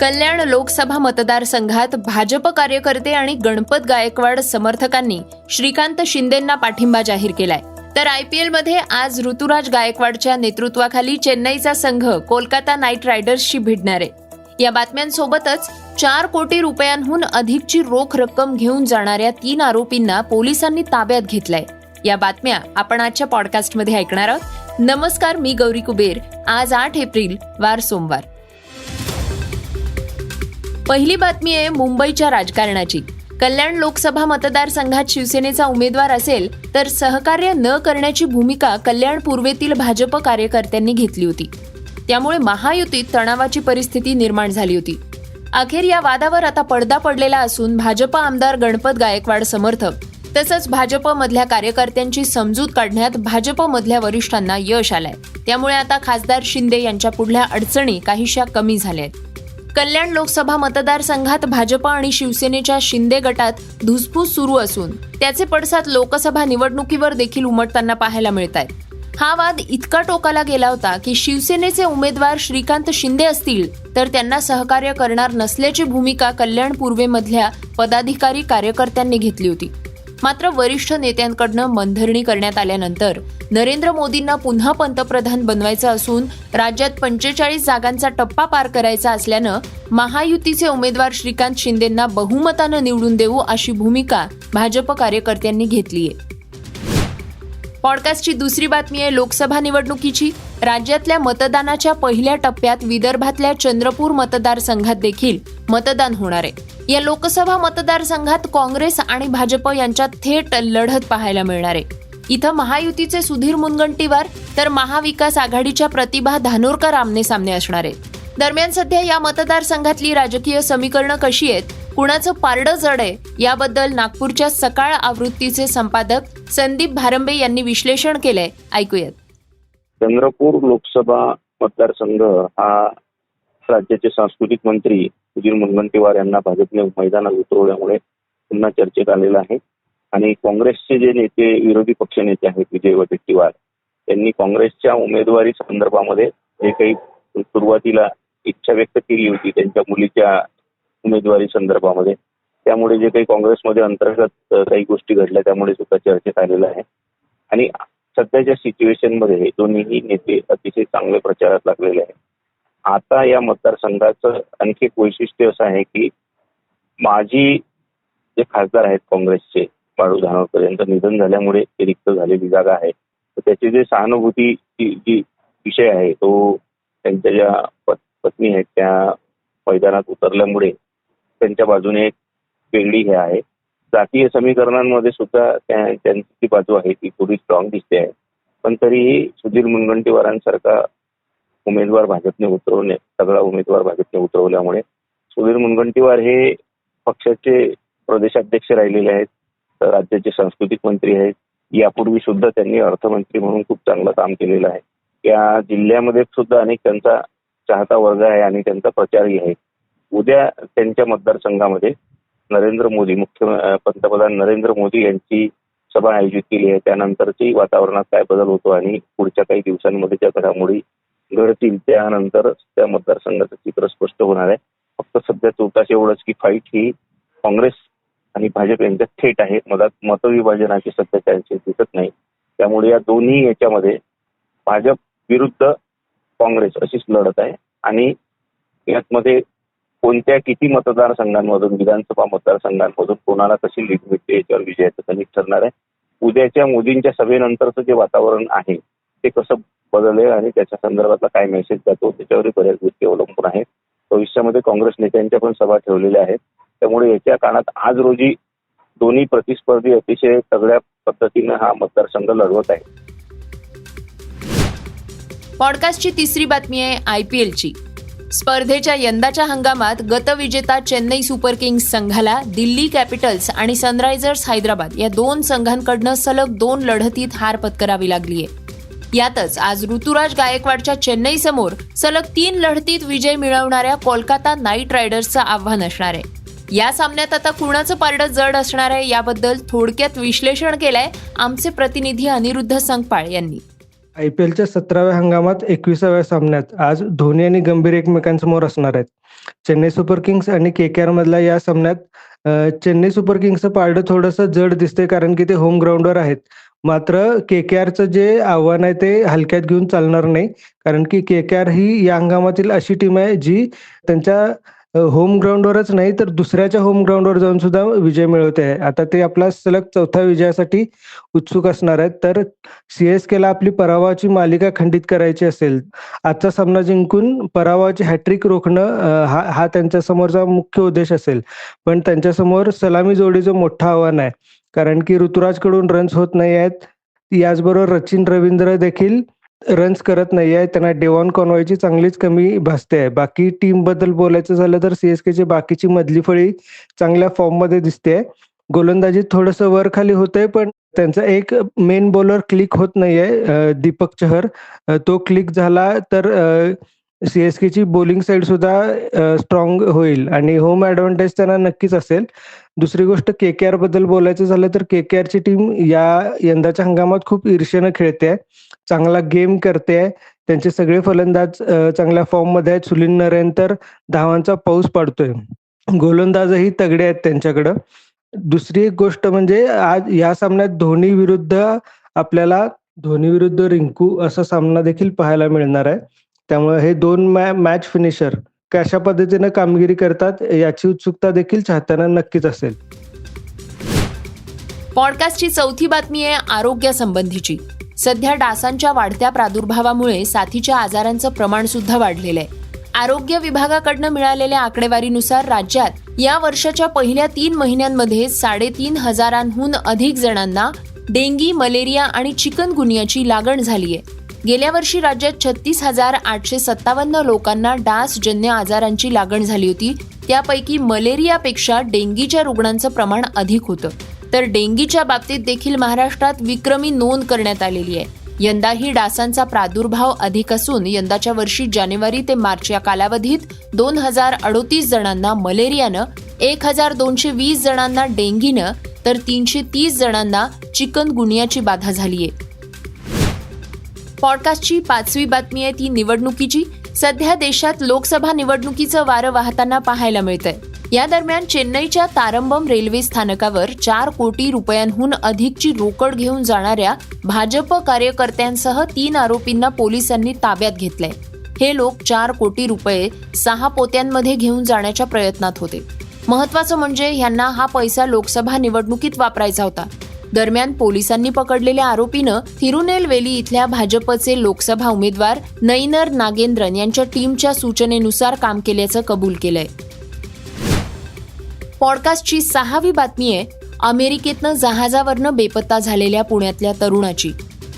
कल्याण लोकसभा मतदारसंघात भाजप कार्यकर्ते आणि गणपत गायकवाड समर्थकांनी श्रीकांत शिंदेंना पाठिंबा जाहीर केलाय. तर आय पी एलमध्ये आज ऋतुराज गायकवाडच्या नेतृत्वाखाली चेन्नईचा संघ कोलकाता नाईट रायडर्सशी भिडणार आहे. या बातम्यांसोबतच चार कोटी रुपयांहून अधिकची रोख रक्कम घेऊन जाणाऱ्या तीन आरोपींना पोलिसांनी ताब्यात घेतलाय. या बातम्या आपण आजच्या पॉडकास्टमध्ये ऐकणार आहोत. नमस्कार मी गौरी कुबेर. आज आठ एप्रिल वार सोमवार. पहिली बातमी आहे मुंबईच्या राजकारणाची. कल्याण लोकसभा मतदारसंघात शिवसेनेचा उमेदवार असेल तर सहकार्य न करण्याची भूमिका कल्याण पूर्वेतील भाजप कार्यकर्त्यांनी घेतली होती. त्यामुळे महायुतीत तणावाची परिस्थिती निर्माण झाली होती. अखेर या वादावर आता पडदा पडलेला असून भाजप आमदार गणपत गायकवाड समर्थक तसंच भाजपमधल्या कार्यकर्त्यांची समजूत काढण्यात भाजपमधल्या वरिष्ठांना यश आलंय. त्यामुळे आता खासदार शिंदे यांच्या पुढल्या अडचणी काहीशा कमी झाल्या आहेत. कल्याण लोकसभा मतदारसंघात भाजप आणि शिवसेनेच्या शिंदे गटात धुसफूस सुरू असून त्याचे पडसाद लोकसभा निवडणुकीवर देखील उमटताना पाहायला मिळत आहेत. हा वाद इतका टोकाला गेला होता की शिवसेनेचे उमेदवार श्रीकांत शिंदे असतील तर त्यांना सहकार्य करणार नसल्याची भूमिका कल्याण पूर्वेमधल्या पदाधिकारी कार्यकर्त्यांनी घेतली होती. मात्र वरिष्ठ नेत्यांकडनं मनधरणी करण्यात आल्यानंतर नरेंद्र मोदींना पुन्हा पंतप्रधान बनवायचं असून राज्यात पंचेचाळीस जागांचा टप्पा पार करायचा असल्यानं महायुतीचे उमेदवार श्रीकांत शिंदेंना बहुमतानं निवडून देऊ अशी भूमिका भाजप कार्यकर्त्यांनी घेतलीय. पॉडकास्टची दुसरी बातमी आहे लोकसभा निवडणुकीची. राज्यातल्या मतदानाच्या पहिल्या टप्प्यात विदर्भातल्या चंद्रपूर मतदारसंघात देखील मतदान होणार आहे. या लोकसभा मतदारसंघात काँग्रेस आणि भाजप यांच्यात थेट लढत पाहायला मिळणार आहे. इथं महायुतीचे सुधीर मुनगंटीवार तर महाविकास आघाडीच्या प्रतिभा धानोरकर आमने सामने असणार आहेत. दरम्यान सध्या या मतदारसंघातली राजकीय समीकरणं कशी आहेत? कुणाचं पारडं जड आहे याबद्दल नागपूरच्या सकाळ आवृत्तीचे संपादक संदीप भारंबे यांनी विश्लेषण केलंय. ऐकूयात. चंद्रपूर लोकसभा मतदारसंघ हा राज्याचे सांस्कृतिक मंत्री सुधीर मुनगंटीवार यांना भाजपने मैदानात उतरवल्यामुळे पुन्हा चर्चेत आलेला आहे. आणि काँग्रेसचे जे नेते विरोधी पक्ष नेते आहेत विजय वडेट्टीवार त्यांनी काँग्रेसच्या उमेदवारी संदर्भामध्ये जे काही सुरुवातीला इच्छा व्यक्त केली होती त्यांच्या मुलीच्या उमेदवारी संदर्भामध्ये. त्यामुळे जे काही काँग्रेसमध्ये अंतर्गत काही गोष्टी घडल्या त्यामुळे सुद्धा चर्चेत आलेलं आहे. आणि सध्याच्या सिच्युएशनमध्ये दोन्हीही नेते अतिशय चांगले प्रचारात लागलेले आहेत. आता या मतदारसंघाचं आणखी एक वैशिष्ट्य असं आहे की माजी जे खासदार आहेत काँग्रेसचे बाळू धानोरकर यांचं निधन झाल्यामुळे रिक्त झालेली जागा आहे. तर त्याची जे सहानुभूती जी जी विषय आहे तो त्यांच्या ज्या पत्नी आहेत त्या मैदानात उतरल्यामुळे त्यांच्या बाजूने एक वेगळी हे आहे. जातीय समीकरणांमध्ये सुद्धा त्या- त्यांची जी बाजू आहे. ती थोडी स्ट्रॉंग दिसते आहे. पण तरीही सुधीर मुनगंटीवारांसारखा उमेदवार भाजपने उतरवणे सगळा उमेदवार भाजपने उतरवल्यामुळे सुधीर मुनगंटीवार हे पक्षाचे प्रदेशाध्यक्ष राहिलेले आहेत राज्याचे सांस्कृतिक मंत्री आहेत. यापूर्वी सुद्धा त्यांनी अर्थमंत्री म्हणून खूप चांगलं काम केलेलं आहे. या जिल्ह्यामध्ये सुद्धा अनेक त्यांचा चाहता वर्ग आहे आणि त्यांचा प्रचारही आहे. उद्या त्यांच्या मतदारसंघामध्ये नरेंद्र मोदी मुख्य पंतप्रधान नरेंद्र मोदी यांची सभा आयोजित केली आहे. त्यानंतरची वातावरणात काय बदल होतो आणि पुढच्या काही दिवसांमध्ये ज्या घडामोडी घडतील त्यानंतर त्या मतदारसंघाचं चित्र स्पष्ट होणार आहे. फक्त सध्या तोटाच एवढंच की फाईट ही काँग्रेस आणि भाजप यांच्यात थेट आहे. मधात मतविभाजनाची सध्या त्यांची दिसत नाही. त्यामुळे या दोन्ही याच्यामध्ये भाजप विरुद्ध काँग्रेस अशीच लढत आहे आणि यामध्ये कोणत्या किती मतदारसंघांमधून विधानसभा मतदारसंघांमधून कोणाला कशी लीड मिळते याच्यावर विजयाचं गणित ठरणार आहे. उद्याच्या मोदींच्या सभेनंतरचं जे वातावरण आहे ते कसं बदलेल आणि त्याच्या संदर्भातला काय मेसेज जातो त्याच्यावरही बऱ्याच गोष्टी अवलंबून आहेत. भविष्यामध्ये काँग्रेस नेत्यांच्या पण सभा ठेवलेल्या आहेत. त्यामुळे याच्या काळात आज रोजी दोन्ही प्रतिस्पर्धी अतिशय सगळ्या पद्धतीनं हा मतदारसंघ लढवत आहे. पॉडकास्टची तिसरी बातमी आहे आय पी एलची. स्पर्धेच्या यंदाच्या हंगामात गतविजेता चेन्नई सुपर किंग्स संघाला दिल्ली कॅपिटल्स आणि सनरायझर्स हैदराबाद या दोन संघांकडनं सलग दोन लढतीत हार पत्करावी लागलीय. यातच आज ऋतुराज गायकवाडच्या चेन्नई समोर सलग तीन लढतीत विजय मिळवणाऱ्या कोलकाता नाईट रायडर्सचं आव्हान असणार. आहे या सामन्यात आता कुणाचं पारडं जड असणार आहे याबद्दल थोडक्यात विश्लेषण केलंय आमचे प्रतिनिधी अनिरुद्ध संकपाळ यांनी. आय पी एलच्या सतराव्या हंगामात एकविसाव्या सामन्यात आज धोनी आणि गंभीर एकमेकांसमोर असणार आहेत. चेन्नई सुपर किंग्स आणि के के आर मधल्या या सामन्यात चेन्नई सुपर किंग्सचं पारडं थोडंसं जड दिसतंय कारण की ते होम ग्राउंडवर आहेत. मात्र के के आरचं जे आव्हान आहे ते हलक्यात घेऊन चालणार नाही. कारण की के के आर ही या हंगामातील अशी टीम आहे जी त्यांच्या होम ग्राउंडवरच नाही तर दुसऱ्याच्या होम ग्राउंडवर जाऊन सुद्धा विजय मिळवते. आहे आता ते आपला सलग चौथ्या विजयासाठी उत्सुक असणार आहेत. तर सीएसकेला आपली पराभवाची मालिका खंडित करायची असेल आजचा सामना जिंकून पराभवाची हॅट्रिक रोखणं हा हा त्यांच्या समोरचा मुख्य उद्देश असेल. पण त्यांच्यासमोर सलामी जोडीचं मोठं आव्हान आहे. कारण की ऋतुराजकडून रन्स होत नाही आहेत. याचबरोबर रचिन रवींद्र देखील रन्स करत नाही आहे त्यांना डेवॉन कॉनवायची चांगलीच कमी भासते आहे. बाकी टीमबद्दल बोलायचं झालं तर सीएसकेची बाकीची मधली फळी चांगल्या फॉर्ममध्ये दिसते गोलंदाजीत थोडंसं वर खाली होतंय पण त्यांचा एक मेन बॉलर क्लिक होत नाहीये दीपक चहर. तो क्लिक झाला तर सीएसकेची बॉलिंग साईड सुद्धा स्ट्रॉंग होईल. आणि होम ऍडव्हान्टेज त्यांना नक्कीच असेल. दुसरी गोष्ट के के आरबद्दल बोलायचं झालं तर के के आरची टीम या यंदाच्या हंगामात खूप ईर्ष्येनं खेळते चांगला गेम करते त्यांचे सगळे फलंदाज चांगल्या फॉर्ममध्ये आहेत. सुनील नरेन तर धावांचा पाऊस पडतोय. गोलंदाजही तगडे आहेत त्यांच्याकडं. दुसरी एक गोष्ट म्हणजे आज या सामन्यात धोनी विरुद्ध आपल्याला धोनी विरुद्ध रिंकू असा सामना देखील पाहायला मिळणार आहे. त्यामुळे हे दोन मॅ मॅच फिनिशर कशा पद्धतीने कामगिरी करतात याची उत्सुकता देखील चाहत्यांना नक्कीच असेल. पॉडकास्टची चौथी बातमी आहे आरोग्यासंबंधीची सध्या डासांच्या वाढत्या प्रादुर्भावामुळे साथीच्या आजारांचं प्रमाण सुद्धा वाढलेलं आहे. आरोग्य विभागाकडनं मिळालेल्या आकडेवारीनुसार राज्यात या वर्षाच्या पहिल्या तीन महिन्यांमध्ये साडेतीन हजारांहून अधिक जणांना डेंगी मलेरिया आणि चिकनगुनियाची लागण झाली आहे गेल्या वर्षी राज्यात छत्तीस हजार आठशे सत्तावन्न लोकांना डासजन्य आजारांची लागण झाली होती. त्यापैकी मलेरियापेक्षा डेंगीच्या रुग्णांचं प्रमाण अधिक होतं. तर डेंगीच्या बाबतीत देखील महाराष्ट्रात विक्रमी नोंद करण्यात आलेली आहे. यंदाही डासांचा प्रादुर्भाव अधिक असून यंदाच्या वर्षी जानेवारी ते मार्च या कालावधीत दोन हजार अडोतीस जणांना मलेरियानं एक हजार दोनशे वीस जणांना डेंगीनं तर तीनशे तीस जणांना चिकनगुनियाची बाधा झालीय. पॉडकास्टची पाचवी बातमी आहे ती निवडणुकीची. सध्या देशात लोकसभा निवडणुकीचं वारं वाहताना पाहायला मिळतंय. या दरम्यान चेन्नईच्या तारंबम रेल्वे स्थानकावर चार कोटी रुपयांहून अधिकची रोकड घेऊन जाणाऱ्या भाजप कार्यकर्त्यांसह तीन आरोपींना पोलिसांनी ताब्यात घेतलंय. हे लोक चार कोटी रुपये सहा पोत्यांमध्ये घेऊन जाण्याच्या प्रयत्नात होते. महत्वाचं म्हणजे ह्यांना हा पैसा लोकसभा निवडणुकीत वापरायचा होता. दरम्यान पोलिसांनी पकडलेल्या आरोपीनं थिरुनेलवेली इथल्या भाजपचे लोकसभा उमेदवार नैनर नागेंद्रन यांच्या टीमच्या सूचनेनुसार काम केल्याचं कबूल केलंय. पॉडकास्टची सहावी बातमी आहे अमेरिकेतनं जहाजावरनं बेपत्ता झालेल्या पुण्यातल्या तरुणाची.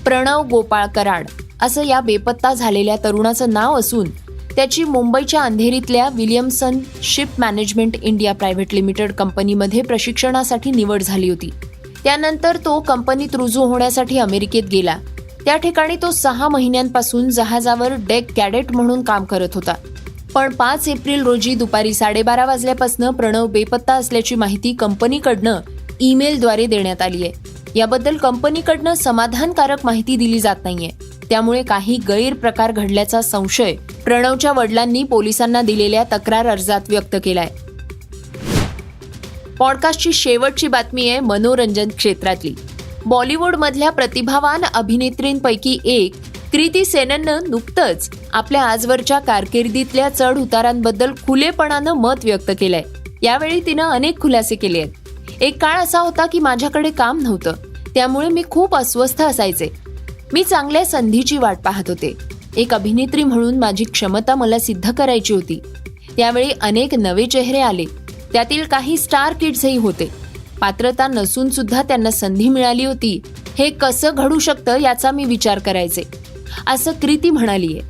प्रणव गोपाळ कराड असं या बेपत्ता झालेल्या तरुणाचं नाव असून त्याची मुंबईच्या अंधेरीतल्या Williamson ship management India private limited कंपनीमध्ये प्रशिक्षणासाठी निवड झाली होती. त्यानंतर तो कंपनीत रुजू होण्यासाठी अमेरिकेत गेला. त्या ठिकाणी तो सहा महिन्यांपासून जहाजावर डेक कॅडेट म्हणून काम करत होता. पण पाच एप्रिल रोजी दुपारी साडेबारा वाजल्यापासून प्रणव बेपत्ता असल्याची माहिती कंपनीकडनं ईमेलद्वारे देण्यात आली आहे याबद्दल कंपनीकडनं समाधानकारक माहिती दिली जात नाहीये. त्यामुळे काही गैरप्रकार घडल्याचा संशय प्रणवच्या वडिलांनी पोलिसांना दिलेल्या तक्रार अर्जात व्यक्त केलाय. पॉडकास्टची शेवटची बातमी आहे मनोरंजन क्षेत्रातली. बॉलिवूडमधल्या प्रतिभावान अभिनेत्रींपैकी एक क्रिती सेनननं नुकतंच आपल्या आजवरच्या कारकिर्दीतल्या चढ उतारांबद्दल खुलेपणानं मत व्यक्त केलंय. यावेळी तिनं अनेक खुलासे केले आहेत. एक काळ असा होता की माझ्याकडे काम नव्हतं. त्यामुळे मी खूप अस्वस्थ असायचे. मी चांगल्या संधीची वाट पाहत होते. एक अभिनेत्री म्हणून माझी क्षमता मला सिद्ध करायची होती. त्यावेळी अनेक नवे चेहरे आले. त्यातील काही स्टार किड्सही होते. पात्रता नसून सुद्धा त्यांना संधी मिळाली होती. हे कसं घडू शकतं याचा मी विचार करायचे. असं कृती म्हणालीये.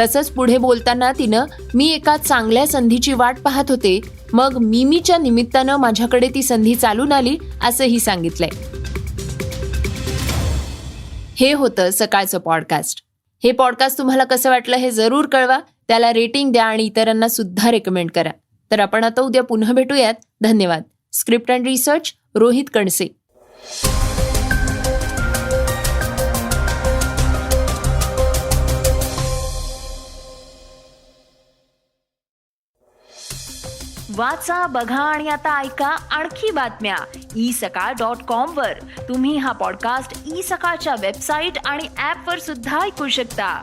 तसंच पुढे बोलताना तिनं मी एका चांगल्या संधीची वाट पाहत होते. मग मिमीच्या निमित्तानं माझ्याकडे ती संधी चालून आली असंही सांगितलंय. हे होतं सकाळचं पॉडकास्ट. हे पॉडकास्ट तुम्हाला कसं वाटलं हे जरूर कळवा. त्याला रेटिंग द्या आणि इतरांना सुद्धा रेकमेंड करा. तर आपण आता उद्या पुन्हा भेटूयात. धन्यवाद. Script and research Rohit Kanase. वाचा बघा आणि आता ऐका आणखी बातम्या. ई सकाळ डॉट कॉम वर. तुम्ही हा पॉडकास्ट ई सकाळच्या वेबसाईट आणि ऍप वर सुद्धा ऐकू शकता.